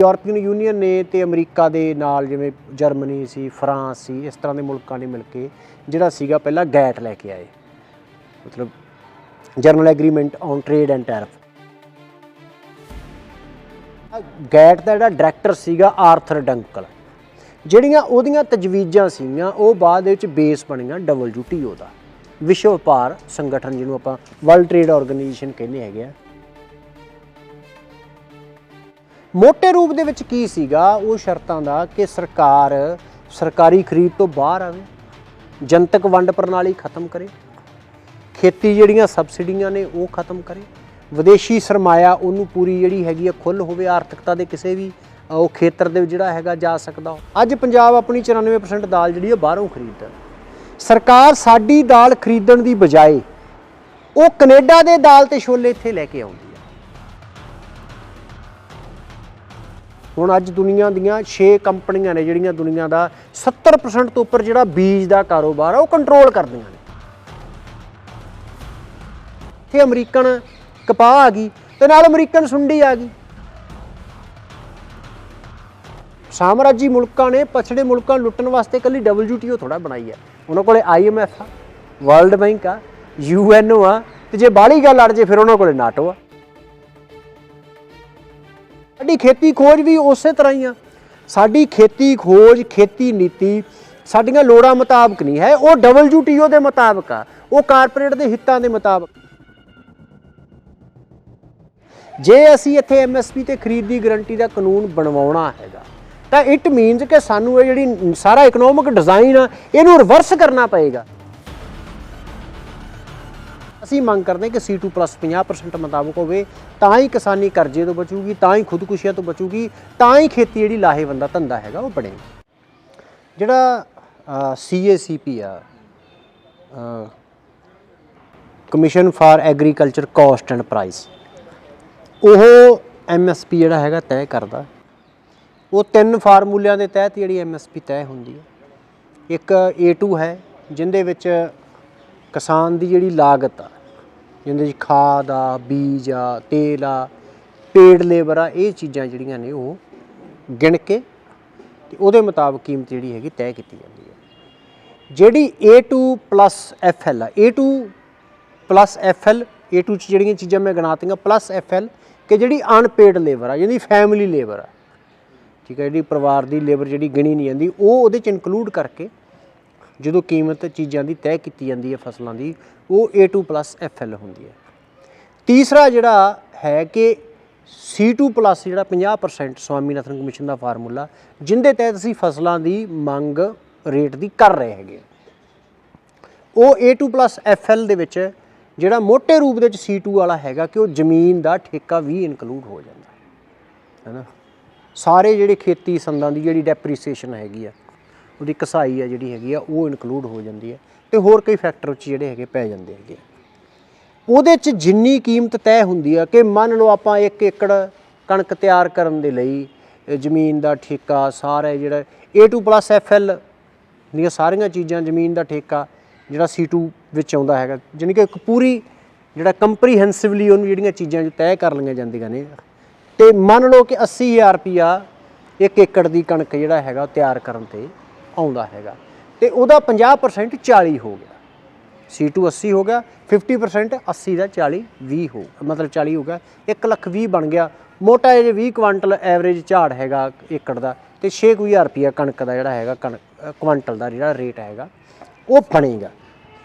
European union ਨੇ ਤੇ America ਦੇ ਨਾਲ ਜਿਵੇਂ ਜਰਮਨੀ ਸੀ, ਫਰਾਂਸ ਸੀ, ਇਸ ਤਰ੍ਹਾਂ ਦੇ ਮੁਲਕਾਂ ਨੇ ਮਿਲ ਕੇ ਜਿਹੜਾ ਸੀਗਾ ਪਹਿਲਾਂ ਗੈਟ ਲੈ ਕੇ ਆਏ। ਮਤਲਬ general agreement on trade and tariff. GATT ਦਾ ਜਿਹੜਾ ਡਾਇਰੈਕਟਰ ਸੀਗਾ ਆਰਥਰ ਡੰਕਲ। ਜਿਹੜੀਆਂ ਉਹਦੀਆਂ ਤਜਵੀਜ਼ਾਂ ਸੀਗੀਆਂ, ਉਹ ਬਾਅਦ ਵਿੱਚ ਬੇਸ ਬਣੀਆਂ WTO ਦਾ। ਵਿਸ਼ਵ ਵਪਾਰ ਸੰਗਠਨ ਜਿਹਨੂੰ ਆਪਾਂ ਵਰਲਡ ਟ੍ਰੇਡ ਆਰਗੇਨਾਈਜੇਸ਼ਨ ਕਹਿੰਦੇ ਹੈਗੇ ਆ। ਮੋਟੇ ਰੂਪ ਦੇ ਵਿੱਚ ਕੀ ਸੀਗਾ? ਉਹ ਸ਼ਰਤਾਂ ਦਾ ਕਿ ਸਰਕਾਰ ਸਰਕਾਰੀ ਖਰੀਦ ਤੋਂ ਬਾਹਰ ਆਵੇ, ਜਨਤਕ ਵੰਡ ਪ੍ਰਣਾਲੀ ਖਤਮ ਕਰੇ, ਖੇਤੀ ਜਿਹੜੀਆਂ ਸਬਸਿਡੀਆਂ ਨੇ ਉਹ ਖਤਮ ਕਰੇ, ਵਿਦੇਸ਼ੀ ਸਰਮਾਇਆ ਉਹਨੂੰ ਪੂਰੀ ਜਿਹੜੀ ਹੈਗੀ ਆ ਖੁੱਲ ਹੋਵੇ, ਆਰਥਿਕਤਾ ਦੇ ਕਿਸੇ ਵੀ ਉਹ ਖੇਤਰ ਦੇ ਜਿਹੜਾ ਹੈਗਾ ਜਾ ਸਕਦਾ ਅੱਜ ਪੰਜਾਬ ਆਪਣੀ 94% ਦਾਲ ਜਿਹੜੀ ਆ ਬਾਹਰੋਂ ਖਰੀਦਦਾ। ਸਰਕਾਰ ਸਾਡੀ ਦਾਲ ਖਰੀਦਣ ਦੀ ਬਜਾਏ ਉਹ ਕੈਨੇਡਾ ਦੇ ਦਾਲ ਤੇ ਛੋਲੇ ਇੱਥੇ ਲੈ ਕੇ ਆਉਂਦੀ। ਹੁਣ ਅੱਜ ਦੁਨੀਆ ਦੀਆਂ 6 ਕੰਪਨੀਆਂ ਨੇ ਜਿਹੜੀਆਂ ਦੁਨੀਆ ਦਾ 70% ਤੋਂ ਉੱਪਰ ਜਿਹੜਾ ਬੀਜ ਦਾ ਕਾਰੋਬਾਰ ਆ, ਉਹ ਕੰਟਰੋਲ ਕਰਦੀਆਂ ਨੇ। ਇੱਥੇ ਅਮਰੀਕਨ ਕਪਾਹ ਆ ਗਈ ਤੇ ਨਾਲ ਅਮਰੀਕਨ ਸੁੰਡੀ ਆ ਗਈ। ਸਾਮਰਾਜੀ ਮੁਲਕਾਂ ਨੇ ਪਛੜੇ ਮੁਲਕਾਂ ਨੂੰ ਲੁੱਟਣ ਵਾਸਤੇ ਕੱਲੀ WTO ਥੋੜਾ ਬਣਾਈ ਹੈ ਉਹਨਾਂ ਕੋਲੇ IMF ਆ ਵਰਲਡ ਬੈਂਕ ਆ UNO ਆ, ਤੇ ਜੇ ਬਾਹਲੀ ਗੱਲ ਅੜ ਜੇ, ਫਿਰ ਉਹਨਾਂ ਕੋਲੇ ਨਾਟੋ ਆ। ਸਾਡੀ ਖੇਤੀ ਖੋਜ ਵੀ ਉਸੇ ਤਰ੍ਹਾਂ ਹੀ ਆ। ਸਾਡੀ ਖੇਤੀ ਖੋਜ, ਖੇਤੀ ਨੀਤੀ ਸਾਡੀਆਂ ਲੋੜਾਂ ਮੁਤਾਬਕ ਨਹੀਂ ਹੈ। ਉਹ WTO ਦੇ ਮੁਤਾਬਕ ਆ। ਉਹ ਕਾਰਪੋਰੇਟ ਦੇ ਹਿੱਤਾਂ ਦੇ ਮੁਤਾਬਕ। ਜੇ ਅਸੀਂ ਇੱਥੇ MSP ਤੇ ਖਰੀਦ ਦੀ ਗਾਰੰਟੀ ਦਾ ਕਾਨੂੰਨ ਬਣਵਾਉਣਾ ਹੈਗਾ, ਤਾਂ ਇਟ ਮੀਨਸ ਕਿ ਸਾਨੂੰ ਇਹ ਜਿਹੜੀ ਸਾਰਾ ਇਕਨੋਮਿਕ ਡਿਜ਼ਾਈਨ ਆ, ਇਹਨੂੰ ਰਿਵਰਸ ਕਰਨਾ ਪਏਗਾ। ਅਸੀਂ ਮੰਗ ਕਰਦੇ ਹਾਂ ਕਿ C2+ 50% ਮੁਤਾਬਕ ਹੋਵੇ, ਤਾਂ ਹੀ ਕਿਸਾਨੀ ਕਰਜ਼ੇ ਤੋਂ ਬਚੂਗੀ, ਤਾਂ ਹੀ ਖੁਦਕੁਸ਼ੀਆਂ ਤੋਂ ਬਚੂਗੀ, ਤਾਂ ਹੀ ਖੇਤੀ ਜਿਹੜੀ ਲਾਹੇਵੰਦ ਦਾ ਧੰਦਾ ਹੈਗਾ, ਉਹ ਬਣੇਗਾ ਜਿਹੜਾ CACP ਆ commission for agriculture cost and price ਉਹ ਐਮਐਸਪੀ ਜਿਹੜਾ ਹੈਗਾ ਤੈਅ ਕਰਦਾ। ਉਹ ਤਿੰਨ ਫਾਰਮੂਲਿਆਂ ਦੇ ਤਹਿਤ ਜਿਹੜੀ ਐਮਐਸਪੀ ਤੈਅ ਹੁੰਦੀ ਹੈ। ਇੱਕ A2 ਹੈ, ਜਿੰਦੇ ਵਿੱਚ ਕਿਸਾਨ ਦੀ ਜਿਹੜੀ ਲਾਗਤ ਆ ਜਿਹਦੇ ਵਿੱਚ ਖਾਦ ਆ, ਬੀਜ ਆ, ਤੇਲ ਆ ਪੇਡ ਲੇਬਰ ਆ, ਇਹ ਚੀਜ਼ਾਂ ਜਿਹੜੀਆਂ ਨੇ ਉਹ ਗਿਣ ਕੇ ਤੇ ਉਹਦੇ ਮੁਤਾਬਕ ਕੀਮਤ ਜਿਹੜੀ ਹੈਗੀ ਤੈਅ ਕੀਤੀ ਜਾਂਦੀ ਹੈ। ਜਿਹੜੀ A2 FL ਆ A2 FL A2 ਚ ਜਿਹੜੀਆਂ ਚੀਜ਼ਾਂ ਮੈਂ ਗਿਣਾਤੀਆਂ ਪਲੱਸ FL ਕਿ ਜਿਹੜੀ ਅਨਪੇਡ ਲੇਬਰ ਆ ਜਿਹਦੀ ਫੈਮਿਲੀ ਲੇਬਰ ਆ, ਠੀਕ ਹੈ, ਜਿਹੜੀ ਪਰਿਵਾਰ ਦੀ ਲੇਬਰ ਜਿਹੜੀ ਗਿਣੀ ਨਹੀਂ ਜਾਂਦੀ, ਉਹ ਉਹਦੇ ਚ ਇਨਕਲੂਡ ਕਰਕੇ ਜਦੋਂ ਕੀਮਤ ਚੀਜ਼ਾਂ ਦੀ ਤੈਅ ਕੀਤੀ ਜਾਂਦੀ ਹੈ ਫਸਲਾਂ ਦੀ, ਉਹ A2 FL ਹੁੰਦੀ ਹੈ। ਤੀਸਰਾ ਜਿਹੜਾ ਹੈ ਕਿ C2 ਜਿਹੜਾ 50% ਸਵਾਮੀਨਾਥਨ ਕਮਿਸ਼ਨ ਦਾ ਫਾਰਮੂਲਾ, ਜਿੰਦੇ ਤਹਿਤ ਅਸੀਂ ਫਸਲਾਂ ਦੀ ਮੰਗ ਰੇਟ ਦੀ ਕਰ ਰਹੇ ਹੈਗੇ ਉਹ A2 FL ਦੇ ਵਿੱਚ ਜਿਹੜਾ ਮੋٹے ਰੂਪ ਦੇ ਵਿੱਚ C2 ਵਾਲਾ ਹੈਗਾ ਕਿ ਉਹ ਜ਼ਮੀਨ ਦਾ ਠੇਕਾ ਵੀ ਇਨਕਲੂਡ ਹੋ ਜਾਂਦਾ ਹੈ। ਹੈਨਾ? ਸਾਰੇ ਜਿਹੜੇ ਖੇਤੀ ਸੰਦਾਂ ਦੀ ਜਿਹੜੀ ਡੈਪਰੀਸੀਏਸ਼ਨ ਹੈਗੀ ਆ ਉਹਦੀ ਕਸਾਈ ਆ ਜਿਹੜੀ ਹੈਗੀ ਆ, ਉਹ ਇਨਕਲੂਡ ਹੋ ਜਾਂਦੀ ਹੈ ਤੇ ਹੋਰ ਕਈ ਫੈਕਟਰ ਉੱਚ ਜਿਹੜੇ ਹੈਗੇ ਪੈ ਜਾਂਦੇ ਹੈਗੇ ਉਹਦੇ 'ਚ ਜਿੰਨੀ ਕੀਮਤ ਤੈਅ ਹੁੰਦੀ ਆ ਕਿ ਮੰਨ ਲਓ ਆਪਾਂ 1 ਏਕੜ ਕਣਕ ਤਿਆਰ ਕਰਨ ਦੇ ਲਈ ਜ਼ਮੀਨ ਦਾ ਠੇਕਾ, ਸਾਰਾ ਜਿਹੜਾ A2 FL ਦੀਆਂ ਸਾਰੀਆਂ ਚੀਜ਼ਾਂ ਜ਼ਮੀਨ ਦਾ ਠੇਕਾ, ਜਿਹੜਾ C2 ਵਿੱਚ ਆਉਂਦਾ ਹੈਗਾ, ਜਾਣੀ ਕਿ ਇੱਕ ਪੂਰੀ ਜਿਹੜਾ ਕੰਪਰੀਹੈਂਸਿਵਲੀ ਉਹਨੂੰ ਜਿਹੜੀਆਂ ਚੀਜ਼ਾਂ ਜੋ ਤੈਅ ਕਰ ਲਈਆਂ ਜਾਂਦੀਆਂ ਨੇ। ਤੇ ਮੰਨ ਲਓ ਕਿ 80000 ਰੁਪਿਆ ਇੱਕ ਏਕੜ ਦੀ ਕਣਕ ਜਿਹੜਾ ਹੈਗਾ ਤਿਆਰ ਕਰਨ ਤੇ ਆਉਂਦਾ ਹੈਗਾ। ਤੇ ਉਹਦਾ 50% 40 ਹੋ ਗਿਆ। C2 80 ਹੋ ਗਿਆ 50% 80 ਦਾ 40 20 ਹੋ ਮਤਲਬ 40 ਹੋ ਗਿਆ। 1 ਲੱਖ 20 ਬਣ ਗਿਆ। ਮੋਟਾ ਜੇ 20 ਕੁਆਂਟਲ ਐਵਰੇਜ ਝਾੜ ਹੈਗਾ ਏਕੜ ਦਾ, ਤੇ 6000 ਰੁਪਿਆ ਕਣਕ ਦਾ ਜਿਹੜਾ ਹੈਗਾ ਕਣਕ ਕੁਆਂਟਲ ਦਾ ਜਿਹੜਾ ਰੇਟ ਹੈਗਾ, ਉਹ ਬਣੇਗਾ।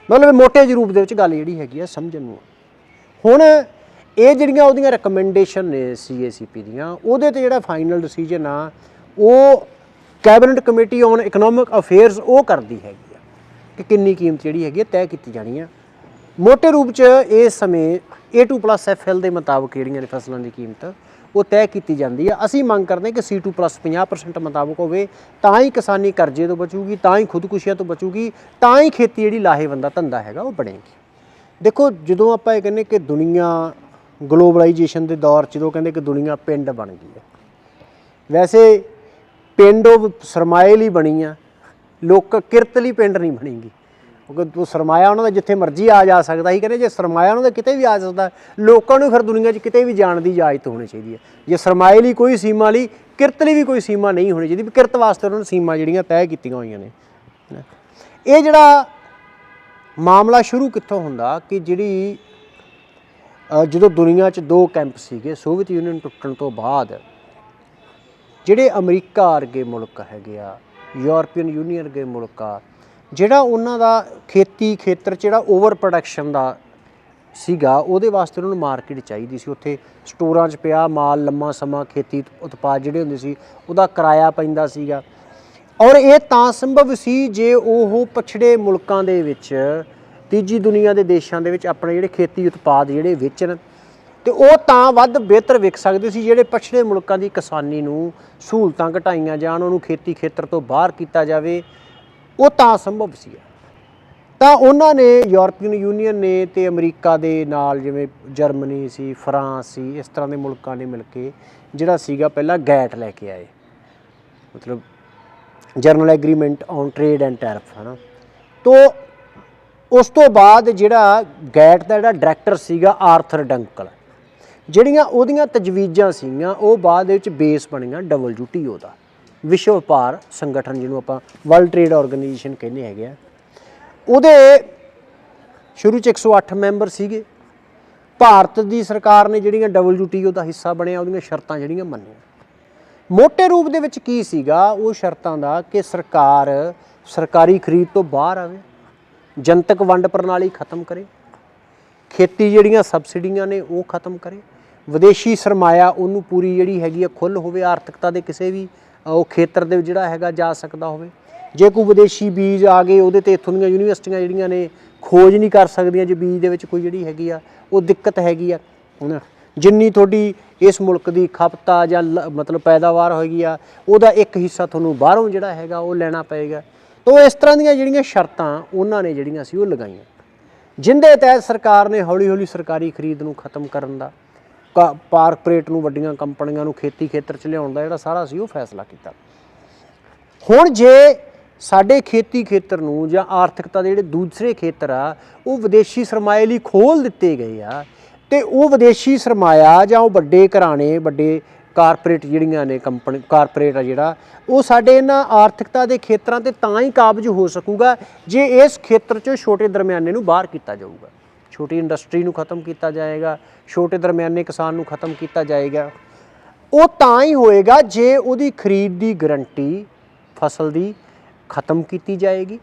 ਮਤਲਬ ਮੋਟੇ ਜਿਹੇ ਰੂਪ ਦੇ ਵਿੱਚ ਗੱਲ ਜਿਹੜੀ ਹੈਗੀ ਆ, ਸਮਝਣ ਨੂੰ। ਹੁਣ ਇਹ ਜਿਹੜੀਆਂ ਉਹਦੀਆਂ ਰეკਮੈਂਡੇਸ਼ਨ ਨੇ CACP ਦੀਆਂ, ਉਹਦੇ ਤੇ ਜਿਹੜਾ ਫਾਈਨਲ ਡਿਸੀਜਨ ਆ, ਉਹ cabinet committee on economic affairs ਉਹ ਕਰਦੀ ਹੈਗੀ ਆ ਕਿ ਕਿੰਨੀ ਕੀਮਤ ਜਿਹੜੀ ਹੈਗੀ ਆ ਤੈਅ ਕੀਤੀ ਜਾਣੀ ਆ। ਮੋٹے ਰੂਪ 'ਚ ਇਸ ਸਮੇਂ A2 FL ਦੇ ਮੁਤਾਬਕ ਜਿਹੜੀਆਂ ਨੇ ਫਸਲਾਂ ਦੀ ਕੀਮਤ, ਉਹ ਤੈਅ ਕੀਤੀ ਜਾਂਦੀ ਆ। ਅਸੀਂ ਮੰਗ ਕਰਦੇ ਹਾਂ ਕਿ C2 50% ਮੁਤਾਬਕ ਹੋਵੇ, ਤਾਂ ਹੀ ਕਿਸਾਨੀ ਕਰਜ਼ੇ ਤੋਂ ਬਚੂਗੀ, ਤਾਂ ਹੀ ਖੁਦਕੁਸ਼ੀਆਂ ਤੋਂ ਬਚੂਗੀ, ਤਾਂ ਹੀ ਖੇਤੀ ਜਿਹੜੀ ਲਾਹੇਵੰਦਾ ਧੰਦਾ ਹੈਗਾ, ਉਹ ਬਣੇਗੀ। ਦੇਖੋ, ਜਦੋਂ ਆਪਾਂ ਇਹ ਕਹਿੰਦੇ ਕਿ ਦੁਨੀਆ ਗਲੋਬਲਾਈਜੇਸ਼ਨ ਦੇ ਦੌਰ 'ਚ, ਜਦੋਂ ਕਹਿੰਦੇ ਕਿ ਦੁਨੀਆ ਪਿੰਡ ਬਣ ਗਈ ਹੈ, ਵੈਸੇ ਪਿੰਡ ਉਹ ਸਰਮਾਏ ਲਈ ਬਣੀ ਆ। ਲੋਕ ਕਿਰਤ ਲਈ ਪਿੰਡ ਨਹੀਂ ਬਣੀਗੀ। ਕਿਉਂਕਿ ਉਹ ਸਰਮਾਇਆ ਉਹਨਾਂ ਦਾ ਜਿੱਥੇ ਮਰਜ਼ੀ ਆ ਜਾ ਸਕਦਾ ਸੀ। ਕਹਿੰਦੇ ਜੇ ਸਰਮਾਇਆ ਉਹਨਾਂ ਦਾ ਕਿਤੇ ਵੀ ਆ ਸਕਦਾ, ਲੋਕਾਂ ਨੂੰ ਫਿਰ ਦੁਨੀਆ 'ਚ ਕਿਤੇ ਵੀ ਜਾਣ ਦੀ ਇਜਾਜ਼ਤ ਹੋਣੀ ਚਾਹੀਦੀ ਹੈ ਜੇ ਸਰਮਾਏ ਲਈ ਕੋਈ ਸੀਮਾ ਲਈ ਕਿਰਤ ਲਈ ਵੀ ਕੋਈ ਸੀਮਾ ਨਹੀਂ ਹੋਣੀ ਚਾਹੀਦੀ, ਵੀ ਕਿਰਤ ਵਾਸਤੇ ਉਹਨਾਂ ਨੂੰ ਸੀਮਾ ਜਿਹੜੀਆਂ ਤੈਅ ਕੀਤੀਆਂ ਹੋਈਆਂ ਨੇ। ਇਹ ਜਿਹੜਾ ਮਾਮਲਾ ਸ਼ੁਰੂ ਕਿੱਥੋਂ ਹੁੰਦਾ ਕਿ ਜਿਹੜੀ ਜਦੋਂ ਦੁਨੀਆ 'ਚ ਦੋ ਕੈਂਪ ਸੀਗੇ, ਸੋਵੀਅਤ ਯੂਨੀਅਨ ਟੁੱਟਣ ਤੋਂ ਬਾਅਦ ਜਿਹੜੇ ਅਮਰੀਕਾ ਵਰਗੇ ਮੁਲਕ ਹੈਗੇ ਆ, ਯੂਰਪੀਅਨ ਯੂਨੀਅਨ ਵਰਗੇ ਮੁਲਕ ਆ, ਜਿਹੜਾ ਉਹਨਾਂ ਦਾ ਖੇਤੀ ਖੇਤਰ 'ਚ ਜਿਹੜਾ ਓਵਰ ਪ੍ਰੋਡਕਸ਼ਨ ਦਾ ਸੀਗਾ, ਉਹਦੇ ਵਾਸਤੇ ਉਹਨਾਂ ਨੂੰ ਮਾਰਕੀਟ ਚਾਹੀਦੀ ਸੀ। ਉੱਥੇ ਸਟੋਰਾਂ 'ਚ ਪਿਆ, ਮਾਲ ਲੰਮਾ ਸਮਾਂ, ਖੇਤੀ ਉਤਪਾਦ ਜਿਹੜੇ ਹੁੰਦੇ ਸੀ, ਉਹਦਾ ਕਿਰਾਇਆ ਪੈਂਦਾ ਸੀਗਾ। ਔਰ ਇਹ ਤਾਂ ਸੰਭਵ ਸੀ ਜੇ ਉਹ ਪਛੜੇ ਮੁਲਕਾਂ ਦੇ ਵਿੱਚ, ਤੀਜੀ ਦੁਨੀਆ ਦੇ ਦੇਸ਼ਾਂ ਦੇ ਵਿੱਚ ਆਪਣੇ ਜਿਹੜੇ ਖੇਤੀ ਉਤਪਾਦ ਜਿਹੜੇ ਵੇਚਣ ਤੇ ਉਹ ਤਾਂ ਵੱਧ ਬਿਹਤਰ ਵਿਕ ਸਕਦੇ ਸੀ ਜਿਹੜੇ ਪਛੜੇ ਮੁਲਕਾਂ ਦੀ ਕਿਸਾਨੀ ਨੂੰ ਸਹੂਲਤਾਂ ਘਟਾਈਆਂ ਜਾਣ, ਉਹਨੂੰ ਖੇਤੀ ਖੇਤਰ ਤੋਂ ਬਾਹਰ ਕੀਤਾ ਜਾਵੇ, ਉਹ ਤਾਂ ਸੰਭਵ ਸੀ। ਤਾਂ ਉਹਨਾਂ ਨੇ ਯੂਰਪੀਅਨ ਯੂਨੀਅਨ ਨੇ ਤੇ ਅਮਰੀਕਾ ਦੇ ਨਾਲ ਜਿਵੇਂ ਜਰਮਨੀ ਸੀ, ਫਰਾਂਸ ਸੀ, ਇਸ ਤਰ੍ਹਾਂ ਦੇ ਮੁਲਕਾਂ ਨੇ ਮਿਲ ਕੇ ਜਿਹੜਾ ਸੀਗਾ ਪਹਿਲਾਂ ਗੈਟ ਲੈ ਕੇ ਆਏ। ਮਤਲਬ general agreement on trade and tariff, ਹਨਾ। ਤੋਂ ਉਸ ਤੋਂ ਬਾਅਦ ਜਿਹੜਾ ਗੈਟ ਦਾ ਜਿਹੜਾ ਡਾਇਰੈਕਟਰ ਸੀਗਾ ਆਰਥਰ ਡੰਕਲ ਜਿਹੜੀਆਂ ਉਹਦੀਆਂ ਤਜਵੀਜ਼ਾਂ ਸੀਗੀਆਂ, ਉਹ ਬਾਅਦ ਵਿੱਚ ਬੇਸ ਬਣੀਆਂ WTO ਦਾ। ਵਿਸ਼ਵ ਵਪਾਰ ਸੰਗਠਨ ਜਿਹਨੂੰ ਆਪਾਂ ਵਰਲਡ ਟ੍ਰੇਡ ਆਰਗੇਨਾਈਜੇਸ਼ਨ ਕਹਿੰਦੇ ਹੈਗੇ ਆ। ਉਹਦੇ ਸ਼ੁਰੂ ਚ 108 ਮੈਂਬਰ ਸੀਗੇ। ਭਾਰਤ ਦੀ ਸਰਕਾਰ ਨੇ ਜਿਹੜੀਆਂ WTO ਦਾ ਹਿੱਸਾ ਬਣਿਆ, ਉਹਦੀਆਂ ਸ਼ਰਤਾਂ ਜਿਹੜੀਆਂ ਮੰਨੀਆਂ। ਮੋٹے ਰੂਪ ਦੇ ਵਿੱਚ ਕੀ ਸੀਗਾ? ਉਹ ਸ਼ਰਤਾਂ ਦਾ ਕਿ ਸਰਕਾਰ ਸਰਕਾਰੀ ਖਰੀਦ ਤੋਂ ਬਾਹਰ ਆਵੇ, ਜਨਤਕ ਵੰਡ ਪ੍ਰਣਾਲੀ ਖਤਮ ਕਰੇ, ਖੇਤੀ ਜਿਹੜੀਆਂ ਸਬਸਿਡੀਆਂ ਨੇ ਉਹ ਖਤਮ ਕਰੇ ਵਿਦੇਸ਼ੀ ਸਰਮਾਇਆ ਉਹਨੂੰ ਪੂਰੀ ਜਿਹੜੀ ਹੈਗੀ ਆ ਖੁੱਲ ਹੋਵੇ, ਆਰਥਿਕਤਾ ਦੇ ਕਿਸੇ ਵੀ ਉਹ ਖੇਤਰ ਦੇ ਜਿਹੜਾ ਹੈਗਾ ਜਾ ਸਕਦਾ ਹੋਵੇ। ਜੇ ਕੋਈ ਵਿਦੇਸ਼ੀ ਬੀਜ ਆ ਗਏ, ਉਹਦੇ ਤੇ ਇੱਥੋਂ ਦੀਆਂ ਯੂਨੀਵਰਸਿਟੀਆਂ ਜਿਹੜੀਆਂ ਨੇ, ਖੋਜ ਨਹੀਂ ਕਰ ਸਕਦੀਆਂ ਜੇ ਬੀਜ ਦੇ ਵਿੱਚ ਕੋਈ ਜਿਹੜੀ ਹੈਗੀ ਆ, ਉਹ ਦਿੱਕਤ ਹੈਗੀ ਆ। ਹੁਣ ਜਿੰਨੀ ਤੁਹਾਡੀ ਇਸ ਮੁਲਕ ਦੀ ਖਪਤਾ ਜਾਂ ਲ- ਮਤਲਬ ਪੈਦਾਵਾਰ ਹੋਏਗੀ ਆ, ਉਹਦਾ ਇੱਕ ਹਿੱਸਾ ਤੁਹਾਨੂੰ ਬਾਹਰੋਂ ਜਿਹੜਾ ਹੈਗਾ, ਉਹ ਲੈਣਾ ਪਏਗਾ। ਤੋਂ ਇਸ ਤਰ੍ਹਾਂ ਦੀਆਂ ਜਿਹੜੀਆਂ ਸ਼ਰਤਾਂ, ਉਹਨਾਂ ਨੇ ਜਿਹੜੀਆਂ ਸੀ ਉਹ ਲਗਾਈਆਂ। ਜਿੰਦੇ ਤਹਿਤ ਸਰਕਾਰ ਨੇ ਹੌਲੀ-ਹੌਲੀ ਸਰਕਾਰੀ ਖਰੀਦ ਨੂੰ ਖਤਮ ਕਰਨ ਦਾ ਕਾਰਪੋਰੇਟ ਨੂੰ, ਵੱਡੀਆਂ ਕੰਪਨੀਆਂ ਨੂੰ ਖੇਤੀ ਖੇਤਰ 'ਚ ਲਿਆਉਣ ਦਾ ਜਿਹੜਾ ਸਾਰਾ ਸੀ, ਉਹ ਫੈਸਲਾ ਕੀਤਾ। ਹੁਣ ਜੇ ਸਾਡੇ ਖੇਤੀ ਖੇਤਰ ਨੂੰ ਜਾਂ ਆਰਥਿਕਤਾ ਦੇ ਜਿਹੜੇ ਦੂਸਰੇ ਖੇਤਰ ਆ, ਉਹ ਵਿਦੇਸ਼ੀ ਸਰਮਾਏ ਲਈ ਖੋਲ ਦਿੱਤੇ ਗਏ ਆ, ਤੇ ਉਹ ਵਿਦੇਸ਼ੀ ਸਰਮਾਇਆ ਜਾਂ ਉਹ ਵੱਡੇ ਘਰਾਣੇ, ਵੱਡੇ ਕਾਰਪੋਰੇਟ ਜਿਹੜੀਆਂ ਨੇ ਕੰਪਨੀ, ਕਾਰਪੋਰੇਟ ਆ ਜਿਹੜਾ, ਉਹ ਸਾਡੇ ਇਹਨਾਂ ਆਰਥਿਕਤਾ ਦੇ ਖੇਤਰਾਂ ਤੇ ਤਾਂ ਹੀ ਕਾਬਜ ਹੋ ਸਕੂਗਾ, ਜੇ ਇਸ ਖੇਤਰ 'ਚੋਂ ਛੋਟੇ ਦਰਮਿਆਨੇ ਨੂੰ ਬਾਹਰ ਕੀਤਾ ਜਾਊਗਾ। ਛੋਟੀ ਇੰਡਸਟਰੀ ਨੂੰ ਖਤਮ ਕੀਤਾ ਜਾਏਗਾ, ਛੋਟੇ ਦਰਮਿਆਨੇ ਕਿਸਾਨ ਨੂੰ ਖਤਮ ਕੀਤਾ ਜਾਏਗਾ। ਉਹ ਤਾਂ ਹੀ ਹੋਏਗਾ ਜੇ ਉਹਦੀ ਖਰੀਦ ਦੀ ਗਰੰਟੀ ਫਸਲ ਦੀ ਖਤਮ ਕੀਤੀ ਜਾਏਗੀ,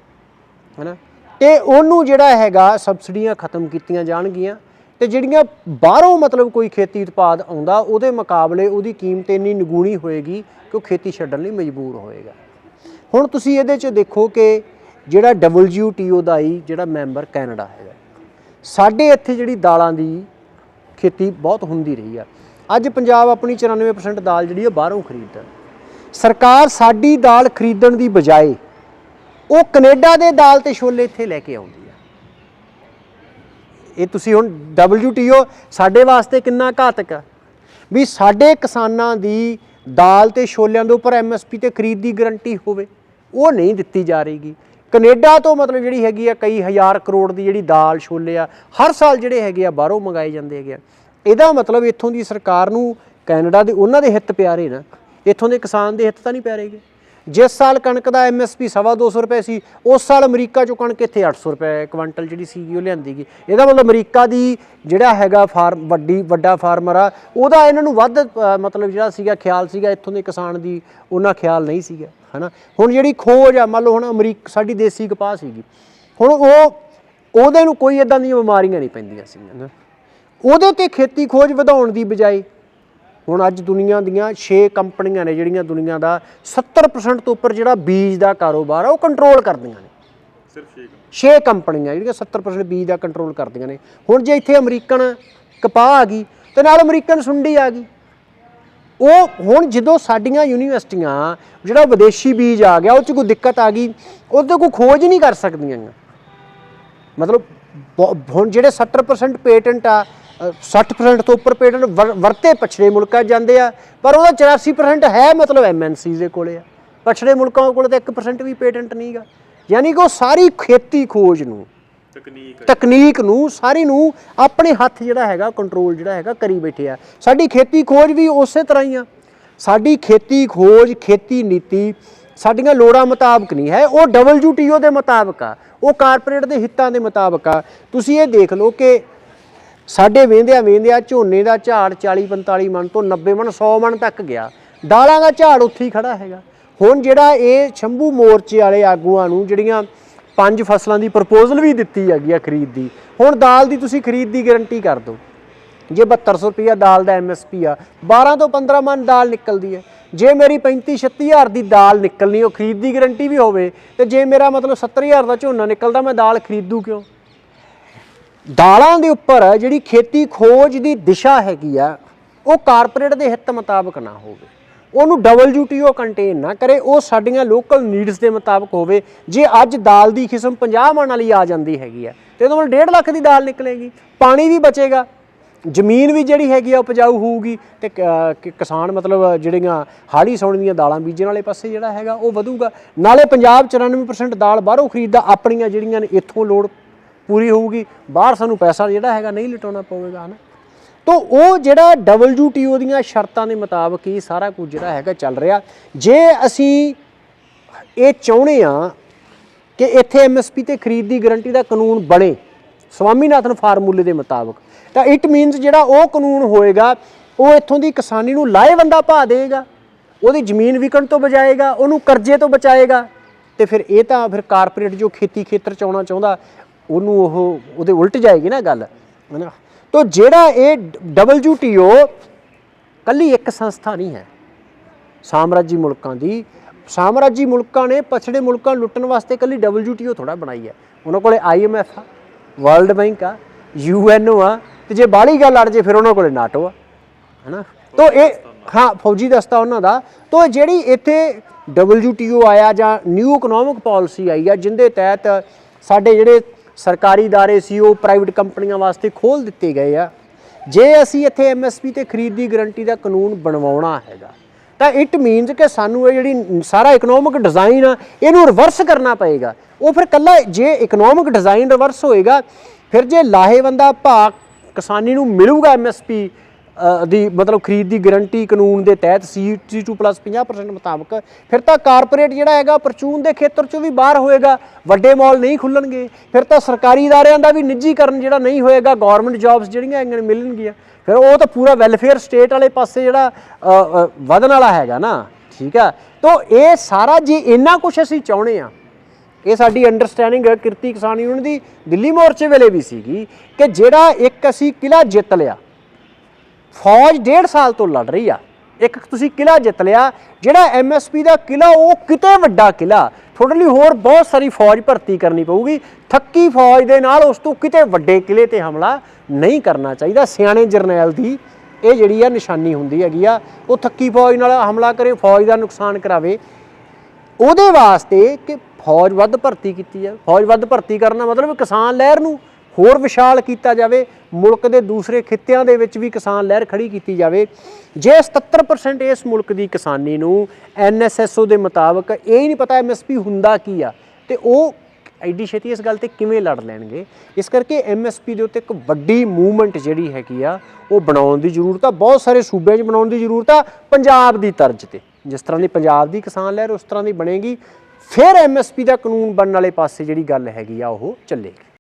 ਹੈਨਾ? ਤੇ ਉਹਨੂੰ ਜਿਹੜਾ ਹੈਗਾ ਸਬਸਿਡੀਆਂ ਖਤਮ ਕੀਤੀਆਂ ਜਾਣਗੀਆਂ ਤੇ ਜਿਹੜੀਆਂ ਬਾਹਰੋਂ ਮਤਲਬ ਕੋਈ ਖੇਤੀ ਉਤਪਾਦ ਆਉਂਦਾ, ਉਹਦੇ ਮੁਕਾਬਲੇ ਉਹਦੀ ਕੀਮਤ ਇੰਨੀ ਨਿਗੂਣੀ ਹੋਏਗੀ ਕਿ ਉਹ ਖੇਤੀ ਛੱਡਣ ਲਈ ਮਜਬੂਰ ਹੋਏਗਾ। ਹੁਣ ਤੁਸੀਂ ਇਹਦੇ 'ਚ ਦੇਖੋ ਕਿ ਜਿਹੜਾ WTO ਦਾ ਹੀ ਜਿਹੜਾ ਮੈਂਬਰ ਕੈਨੇਡਾ ਹੈਗਾ। ਸਾਡੇ ਇੱਥੇ ਜਿਹੜੀ ਦਾਲਾਂ ਦੀ ਖੇਤੀ ਬਹੁਤ ਹੁੰਦੀ ਰਹੀ ਆ। ਅੱਜ ਪੰਜਾਬ ਆਪਣੀ 94% ਦਾਲ ਜਿਹੜੀ ਆ ਬਾਹਰੋਂ ਖਰੀਦਦਾ। ਸਰਕਾਰ ਸਾਡੀ ਦਾਲ ਖਰੀਦਣ ਦੀ ਬਜਾਏ ਉਹ ਕੈਨੇਡਾ ਦੇ ਦਾਲ ਤੇ ਛੋਲੇ ਇੱਥੇ ਲੈ ਕੇ ਆਉਂਦੀ ਆ। ਇਹ ਤੁਸੀਂ ਹੁਣ WTO ਸਾਡੇ ਵਾਸਤੇ ਕਿੰਨਾ ਘਾਤਕ ਆ। ਵੀ ਸਾਡੇ ਕਿਸਾਨਾਂ ਦੀ ਦਾਲ ਤੇ ਛੋਲਿਆਂ ਦੇ ਉੱਪਰ MSP ਤੇ ਖਰੀਦ ਦੀ ਗਾਰੰਟੀ ਹੋਵੇ, ਉਹ ਨਹੀਂ ਦਿੱਤੀ ਜਾ ਰਹੀਗੀ। ਕੈਨੇਡਾ ਤੋਂ ਮਤਲਬ ਜਿਹੜੀ ਹੈਗੀ ਆ ਕਈ ਹਜ਼ਾਰ ਕਰੋੜ ਦੀ ਜਿਹੜੀ ਦਾਲ ਛੋਲੇ ਆ, ਹਰ ਸਾਲ ਜਿਹੜੇ ਹੈਗੇ ਆ ਬਾਹਰੋਂ ਮੰਗਾਏ ਜਾਂਦੇ ਹੈਗੇ ਆ। ਇਹਦਾ ਮਤਲਬ ਇੱਥੋਂ ਦੀ ਸਰਕਾਰ ਨੂੰ ਕੈਨੇਡਾ ਦੇ ਉਹਨਾਂ ਦੇ ਹਿੱਤ ਪਿਆਰੇ ਨਾ, ਇੱਥੋਂ ਦੇ ਕਿਸਾਨ ਦੇ ਹਿੱਤ ਤਾਂ ਨਹੀਂ ਪਿਆਰੇਗੇ ਜਿਸ ਸਾਲ ਕਣਕ ਦਾ ਐਮਐਸਪੀ ਸਵਾ ਦੋ ਸੌ ਰੁਪਏ ਸੀ, ਉਸ ਸਾਲ ਅਮਰੀਕਾ ਚੋਂ ਕਣਕ ਇੱਥੇ 800 ਰੁਪਏ ਕੁਇੰਟਲ ਜਿਹੜੀ ਸੀਗੀ ਉਹ ਲਿਆਂਦੀ ਗਈ। ਇਹਦਾ ਮਤਲਬ ਅਮਰੀਕਾ ਦੀ ਜਿਹੜਾ ਹੈਗਾ ਫਾਰਮ ਵੱਡੀ, ਵੱਡਾ ਫਾਰਮਰ ਆ, ਉਹਦਾ ਇਹਨਾਂ ਨੂੰ ਵੱਧ ਮਤਲਬ ਜਿਹੜਾ ਸੀਗਾ, ਖਿਆਲ ਸੀਗਾ, ਇੱਥੋਂ ਦੇ ਕਿਸਾਨ ਦੀ, ਉਹਨਾਂ ਖਿਆਲ ਨਹੀਂ ਸੀਗਾ। ਹਨਾ? ਹੁਣ ਜਿਹੜੀ ਖੋਜ ਆ ਮੰਨ ਲਓ ਹੁਣ ਅਮਰੀਕ ਸਾਡੀ ਦੇਸੀ ਕਪਾਹ ਸੀਗੀ। ਹੁਣ ਉਹ ਉਹਦੇ ਨੂੰ ਕੋਈ ਇਦਾਂ ਦੀਆਂ ਬਿਮਾਰੀਆਂ ਨਹੀਂ ਪੈਂਦੀਆਂ ਸੀਗੀਆਂ। ਨਾ ਉਹਦੇ ਤੇ ਖੇਤੀ ਖੋਜ ਵਧਾਉਣ ਦੀ ਬਜਾਏ ਹੁਣ ਅੱਜ ਦੁਨੀਆ ਦੀਆਂ 6 ਕੰਪਨੀਆਂ ਨੇ ਜਿਹੜੀਆਂ ਦੁਨੀਆ ਦਾ 70% ਤੋਂ ਉੱਪਰ ਜਿਹੜਾ ਬੀਜ ਦਾ ਕਾਰੋਬਾਰ ਆ ਉਹ ਕੰਟਰੋਲ ਕਰਦੀਆਂ ਨੇ। ਸਿਰਫ 6 6 ਕੰਪਨੀਆਂ ਜਿਹੜੀਆਂ 70% ਬੀਜ ਦਾ ਕੰਟਰੋਲ ਕਰਦੀਆਂ ਨੇ। ਹੁਣ ਜੇ ਇੱਥੇ ਅਮਰੀਕਨ ਕਪਾਹ ਆ ਗਈ ਤੇ ਨਾਲ ਅਮਰੀਕਨ ਸੁੰਡੀ ਆ ਗਈ ਉਹ ਹੁਣ ਜਦੋਂ ਸਾਡੀਆਂ ਯੂਨੀਵਰਸਿਟੀਆਂ ਜਿਹੜਾ ਵਿਦੇਸ਼ੀ ਬੀਜ ਆ ਗਿਆ ਉਹ 'ਚ ਕੋਈ ਦਿੱਕਤ ਆ ਗਈ ਉਹਦੇ ਕੋਈ ਖੋਜ ਨਹੀਂ ਕਰ ਸਕਦੀਆਂ ਮਤਲਬ ਬ- ਹੁਣ ਜਿਹੜੇ 70% ਪੇਟੈਂਟ ਆ ਅ, 60% ਤੋਂ ਉੱਪਰ ਪੇਟੈਂਟ ਵਰਤੇ ਪਛੜੇ ਮੁਲਕਾਂ 'ਚ ਜਾਂਦੇ ਆ ਪਰ ਉਹਦਾ 84% ਹੈ ਮਤਲਬ ਐਮਐਨਸੀਜ਼ ਦੇ ਕੋਲੇ ਆ। ਪਛੜੇ ਮੁਲਕਾਂ ਕੋਲ ਤਾਂ 1% ਵੀ ਪੇਟੈਂਟ ਨਹੀਂਗਾ ਯਾਨੀ ਕਿ ਉਹ ਸਾਰੀ ਖੇਤੀ ਖੋਜ ਨੂੰ ਤਕਨੀਕ ਤਕਨੀਕ ਨੂੰ, ਸਾਰੀ ਨੂੰ ਆਪਣੇ ਹੱਥ ਜਿਹੜਾ ਹੈਗਾ ਕੰਟਰੋਲ ਜਿਹੜਾ ਹੈਗਾ, ਕਰੀ ਬੈਠੇ ਆ। ਸਾਡੀ ਖੇਤੀ ਖੋਜ ਵੀ ਉਸੇ ਤਰ੍ਹਾਂ ਹੀ ਆ। ਸਾਡੀ ਖੇਤੀ ਖੋਜ, ਖੇਤੀ ਨੀਤੀ ਸਾਡੀਆਂ ਲੋੜਾਂ ਮੁਤਾਬਕ ਨਹੀਂ ਹੈ। ਉਹ WTO ਦੇ ਮੁਤਾਬਕ ਆ। ਉਹ ਕਾਰਪੋਰੇਟ ਦੇ ਹਿੱਤਾਂ ਦੇ ਮੁਤਾਬਕ ਆ। ਤੁਸੀਂ ਇਹ ਦੇਖ ਲਓ ਕਿ ਸਾਡੇ ਵੇਂਦਿਆਂ ਵੇਂਦਿਆਂ ਝੋਨੇ ਦਾ ਝਾੜ 40 45 ਮਣ ਤੋਂ 90 ਮਣ 100 ਮਣ ਤੱਕ ਗਿਆ। ਦਾਲਾਂ ਦਾ ਝਾੜ ਉੱਥੇ ਹੀ ਖੜਾ ਹੈਗਾ। ਹੁਣ ਜਿਹੜਾ ਇਹ ਸ਼ੰਭੂ ਮੋਰਚੇ ਵਾਲੇ ਆਗੂਆਂ ਨੂੰ ਜਿਹੜੀਆਂ ਪੰਜ ਫਸਲਾਂ ਦੀ ਪ੍ਰਪੋਜ਼ਲ ਵੀ ਦਿੱਤੀ ਹੈਗੀ ਆ ਖਰੀਦ ਦੀ। ਹੁਣ ਦਾਲ ਦੀ ਤੁਸੀਂ ਖਰੀਦ ਦੀ ਗਾਰੰਟੀ ਕਰ ਦਿਓ। ਜੇ 7200 ਰੁਪਿਆ ਦਾਲ ਦਾ ਐਮਐਸਪੀ ਆ 12 ਤੋਂ 15 ਮਨ ਦਾਲ ਨਿਕਲਦੀ ਹੈ। ਜੇ ਮੇਰੀ 35 36000 ਦੀ ਦਾਲ ਨਿਕਲਣੀ, ਉਹ ਖਰੀਦ ਦੀ ਗਾਰੰਟੀ ਵੀ ਹੋਵੇ, ਤੇ ਜੇ ਮੇਰਾ ਮਤਲਬ 70000 ਦਾ ਝੋਨਾ ਨਿਕਲਦਾ, ਮੈਂ ਦਾਲ ਖਰੀਦੂ ਕਿਉਂ? ਦਾਲਾਂ ਦੇ ਉੱਪਰ ਜਿਹੜੀ ਖੇਤੀ ਖੋਜ ਦੀ ਦਿਸ਼ਾ ਹੈਗੀ ਆ, ਉਹ ਕਾਰਪੋਰੇਟ ਦੇ ਹਿੱਤ ਮੁਤਾਬਕ ਨਾ ਹੋਵੇ। ਉਹਨੂੰ WTO ਕੰਟੇਨ ਨਾ ਕਰੇ, ਉਹ ਸਾਡੀਆਂ ਲੋਕਲ ਨੀਡਸ ਦੇ ਮੁਤਾਬਕ ਹੋਵੇ। ਜੇ ਅੱਜ ਦਾਲ ਦੀ ਕਿਸਮ 50 ਮਣ ਵਾਲੀ ਆ ਜਾਂਦੀ ਹੈਗੀ ਆ, ਤੇ ਉਹਦੇ ਨਾਲ 1.5 ਲੱਖ ਦੀ ਦਾਲ ਨਿਕਲੇਗੀ, ਪਾਣੀ ਵੀ ਬਚੇਗਾ, ਜ਼ਮੀਨ ਵੀ ਜਿਹੜੀ ਹੈਗੀ ਆ, ਉਪਜਾਊ ਹੋਊਗੀ, ਤੇ ਕ- ਕਿ, ਕਿਸਾਨ ਮਤਲਬ ਜਿਹੜੀਆਂ ਹਾੜੀ ਸੌਣ ਦੀਆਂ ਦਾਲਾਂ ਬੀਜਣ ਵਾਲੇ ਪਾਸੇ ਜਿਹੜਾ ਹੈਗਾ, ਉਹ ਵਧੂਗਾ। ਨਾਲੇ ਪੰਜਾਬ 94% ਦਾਲ ਬਾਹਰੋਂ ਖਰੀਦਦਾ, ਆਪਣੀਆਂ ਜਿਹੜੀਆਂ ਨੇ, ਇੱਥੋਂ ਲੋੜ ਪੂਰੀ ਹੋਊਗੀ। ਬਾਹਰ ਸਾਨੂੰ ਪੈਸਾ ਜਿਹੜਾ ਹੈਗਾ ਨਹੀਂ ਲਟਾਉਣਾ ਪਵੇਗਾ, ਹਨਾ? ਤਾਂ ਉਹ ਜਿਹੜਾ WTO ਦੀਆਂ ਸ਼ਰਤਾਂ ਦੇ ਮੁਤਾਬਕ ਹੀ ਸਾਰਾ ਕੁਝ ਜਿਹੜਾ ਹੈਗਾ ਚੱਲ ਰਿਹਾ। ਜੇ ਅਸੀਂ ਇਹ ਚਾਹੁੰਦੇ ਆ ਕਿ ਇੱਥੇ ਐਮਐਸਪੀ ਤੇ ਖਰੀਦ ਦੀ ਗਾਰੰਟੀ ਦਾ ਕਾਨੂੰਨ ਬਣੇ, ਸਵਾਮੀਨਾਥਨ ਫਾਰਮੂਲੇ ਦੇ ਮੁਤਾਬਕ, ਤਾਂ ਇਟ ਮੀਨਸ ਜਿਹੜਾ ਉਹ ਕਾਨੂੰਨ ਹੋਏਗਾ, ਉਹ ਇੱਥੋਂ ਦੀ ਕਿਸਾਨੀ ਨੂੰ ਲਾਹੇਵੰਦਾ ਭਾਅ ਦੇਗਾ ਉਹਦੀ ਜ਼ਮੀਨ ਵਿਕਣ ਤੋਂ ਬਚਾਏਗਾ, ਉਹਨੂੰ ਕਰਜ਼ੇ ਤੋਂ ਬਚਾਏਗਾ। ਤੇ ਫਿਰ ਇਹ ਤਾਂ ਫਿਰ ਕਾਰਪੋਰੇਟ ਜੋ ਖੇਤੀ ਖੇਤਰ ਚ ਆਉਣਾ ਚਾਹੁੰਦਾ, ਉਹਨੂੰ ਉਹ, ਉਹਦੇ ਉਲਟ ਜਾਏਗੀ ਨਾ ਗੱਲ। ਹੈਨਾ? ਤੋ ਜਿਹੜਾ ਇਹ WTO ਕੱਲੀ ਇੱਕ ਸੰਸਥਾ ਨਹੀਂ ਹੈ। ਸਾਮਰਾਜੀ ਮੁਲਕਾਂ ਦੀ, ਸਾਮਰਾਜੀ ਮੁਲਕਾਂ ਨੇ ਪਛੜੇ ਮੁਲਕਾਂ ਲੁੱਟਣ ਵਾਸਤੇ ਕੱਲੀ WTO ਥੋੜਾ ਬਣਾਈ ਹੈ। ਉਹਨਾਂ ਕੋਲੇ IMF ਆ ਵਰਲਡ ਬੈਂਕ ਆ UNO ਆ, ਤੇ ਜੇ ਬਾਹਲੀ ਗੱਲ ਅੜ ਜੇ ਫਿਰ ਉਹਨਾਂ ਕੋਲੇ ਨਾਟੋ ਆ, ਹੈਨਾ? ਤੋ ਇਹ, ਹਾਂ, ਫੌਜੀ ਦਸਤਾ ਉਹਨਾਂ ਦਾ। ਤੋ ਜਿਹੜੀ ਇੱਥੇ WTO ਆਇਆ ਜਾਂ ਨਿਊ ਇਕਨੋਮਿਕ ਪਾਲਿਸੀ ਆਈ ਆ, ਜਿੰਦੇ ਤਹਿਤ ਸਾਡੇ ਜਿਹੜੇ ਸਰਕਾਰੀ ادارے ਸੀ ਉਹ ਪ੍ਰਾਈਵੇਟ ਕੰਪਨੀਆਂ ਵਾਸਤੇ ਖੋਲ ਦਿੱਤੇ ਗਏ ਆ ਜੇ ਅਸੀਂ ਇੱਥੇ ਐਮਐਸਪੀ ਤੇ ਖਰੀਦ ਦੀ ਗਾਰੰਟੀ ਦਾ ਕਾਨੂੰਨ ਬਣਵਾਉਣਾ ਹੈਗਾ ਤਾਂ ਇਟ ਮੀਨਸ ਕਿ ਸਾਨੂੰ ਇਹ ਜਿਹੜੀ ਸਾਰਾ ਇਕਨੋਮਿਕ ਡਿਜ਼ਾਈਨ ਆ ਇਹਨੂੰ ਰਿਵਰਸ ਕਰਨਾ ਪਏਗਾ ਉਹ ਫਿਰ ਕੱਲਾ ਜੇ ਇਕਨੋਮਿਕ ਡਿਜ਼ਾਈਨ ਰਿਵਰਸ ਹੋਏਗਾ ਫਿਰ ਜੇ ਲਾਹੇਵੰਦਾ ਭਾਅ ਕਿਸਾਨੀ ਨੂੰ ਮਿਲੂਗਾ ਐਮਐਸਪੀ ਦੀ ਮਤਲਬ ਖਰੀਦ ਦੀ ਗਾਰੰਟੀ ਕਾਨੂੰਨ ਦੇ ਤਹਿਤ C2+ 50% ਮੁਤਾਬਕ, ਫਿਰ ਤਾਂ ਕਾਰਪੋਰੇਟ ਜਿਹੜਾ ਹੈਗਾ ਪਰਚੂਨ ਦੇ ਖੇਤਰ ਚੋਂ ਵੀ ਬਾਹਰ ਹੋਏਗਾ, ਵੱਡੇ ਮਾਲ ਨਹੀਂ ਖੁੱਲਣਗੇ, ਫਿਰ ਤਾਂ ਸਰਕਾਰੀ ਇਦਾਰਿਆਂ ਦਾ ਵੀ ਨਿੱਜੀਕਰਨ ਜਿਹੜਾ ਨਹੀਂ ਹੋਏਗਾ ਗਵਰਨਮੈਂਟ ਜੌਬਸ ਜਿਹੜੀਆਂ ਇੰਗਣ ਮਿਲਣਗੀਆਂ, ਫਿਰ ਉਹ ਤਾਂ ਪੂਰਾ ਵੈਲਫੇਅਰ ਸਟੇਟ ਵਾਲੇ ਪਾਸੇ ਜਿਹੜਾ ਵਧਣ ਵਾਲਾ ਹੈਗਾ ਨਾ, ਠੀਕ ਆ? ਤੋਂ ਇਹ ਸਾਰਾ ਜੀ ਇੰਨਾ ਕੁਝ ਅਸੀਂ ਚਾਹੁੰਦੇ ਆ ਇਹ ਸਾਡੀ ਅੰਡਰਸਟੈਂਡਿੰਗ ਕਿਰਤੀ ਕਿਸਾਨ ਯੂਨੀਅਨ ਦੀ, ਦਿੱਲੀ ਮੋਰਚੇ ਵੇਲੇ ਵੀ ਸੀਗੀ ਕਿ ਜਿਹੜਾ ਇੱਕ ਅਸੀਂ ਕਿਲਾ ਜਿੱਤ ਲਿਆ ਫੌਜ ਡੇਢ ਸਾਲ ਤੋਂ ਲੜ ਰਹੀ ਆ। ਇੱਕ ਤੁਸੀਂ ਕਿਲਾ ਜਿੱਤ ਲਿਆ, ਜਿਹੜਾ ਐਮਐਸਪੀ ਦਾ ਕਿਲਾ ਉਹ ਕਿਤੇ ਵੱਡਾ ਕਿਲਾ ਤੁਹਾਡੇ ਲਈ ਹੋਰ ਬਹੁਤ ਸਾਰੀ ਫੌਜ ਭਰਤੀ ਕਰਨੀ ਪਊਗੀ। ਥੱਕੀ ਫੌਜ ਦੇ ਨਾਲ ਉਸ ਤੋਂ ਕਿਤੇ ਵੱਡੇ ਕਿਲੇ ਤੇ ਹਮਲਾ ਨਹੀਂ ਕਰਨਾ ਚਾਹੀਦਾ। ਸਿਆਣੇ ਜਰਨੈਲ ਦੀ ਇਹ ਜਿਹੜੀ ਆ ਨਿਸ਼ਾਨੀ ਹੁੰਦੀ ਹੈਗੀ ਆ, ਉਹ ਥੱਕੀ ਫੌਜ ਨਾਲ ਹਮਲਾ ਕਰੇ, ਫੌਜ ਦਾ ਨੁਕਸਾਨ ਕਰਾਵੇ। ਉਹਦੇ ਵਾਸਤੇ ਕਿ ਫੌਜ ਵੱਧ ਭਰਤੀ ਕੀਤੀ ਆ। ਫੌਜ ਵੱਧ ਭਰਤੀ ਕਰਨਾ ਮਤਲਬ ਕਿਸਾਨ ਲਹਿਰ ਨੂੰ ਹੋਰ ਵਿਸ਼ਾਲ ਕੀਤਾ ਜਾਵੇ, ਮੁਲਕ ਦੇ ਦੂਸਰੇ ਖਿੱਤਿਆਂ ਦੇ ਵਿੱਚ ਵੀ ਕਿਸਾਨ ਲਹਿਰ ਖੜੀ ਕੀਤੀ ਜਾਵੇ, ਜੇ 77% ਇਸ ਮੁਲਕ ਦੀ ਕਿਸਾਨੀ ਨੂੰ ਐਨਐਸਐਸਓ ਦੇ ਮੁਤਾਬਕ, ਇਹ ਹੀ ਨਹੀਂ ਪਤਾ ਐਮਐਸਪੀ ਹੁੰਦਾ ਕੀ ਆ, ਤੇ ਉਹ ਐਡੀ ਛੇਤੀ ਇਸ ਗੱਲ ਤੇ ਕਿਵੇਂ ਲੜ ਲੈਣਗੇ? ਇਸ ਕਰਕੇ ਐਮਐਸਪੀ ਦੇ ਉੱਤੇ ਇੱਕ ਵੱਡੀ ਮੂਵਮੈਂਟ ਜਿਹੜੀ ਹੈਗੀ ਆ, ਉਹ ਬਣਾਉਣ ਦੀ ਜ਼ਰੂਰਤ ਆ, ਬਹੁਤ ਸਾਰੇ ਸੂਬਿਆਂ 'ਚ ਬਣਾਉਣ ਦੀ ਜ਼ਰੂਰਤ ਆ, ਪੰਜਾਬ ਦੀ ਤਰਜ਼ ਤੇ। ਜਿਸ ਤਰ੍ਹਾਂ ਦੀ ਪੰਜਾਬ ਦੀ ਕਿਸਾਨ ਲਹਿਰ, ਉਸ ਤਰ੍ਹਾਂ ਦੀ ਬਣੇਗੀ, ਫਿਰ ਐਮਐਸਪੀ ਦਾ ਕਾਨੂੰਨ ਬਣਨ ਵਾਲੇ ਪਾਸੇ ਜਿਹੜੀ ਗੱਲ ਹੈਗੀ ਆ, ਉਹ ਚੱਲੇਗੀ।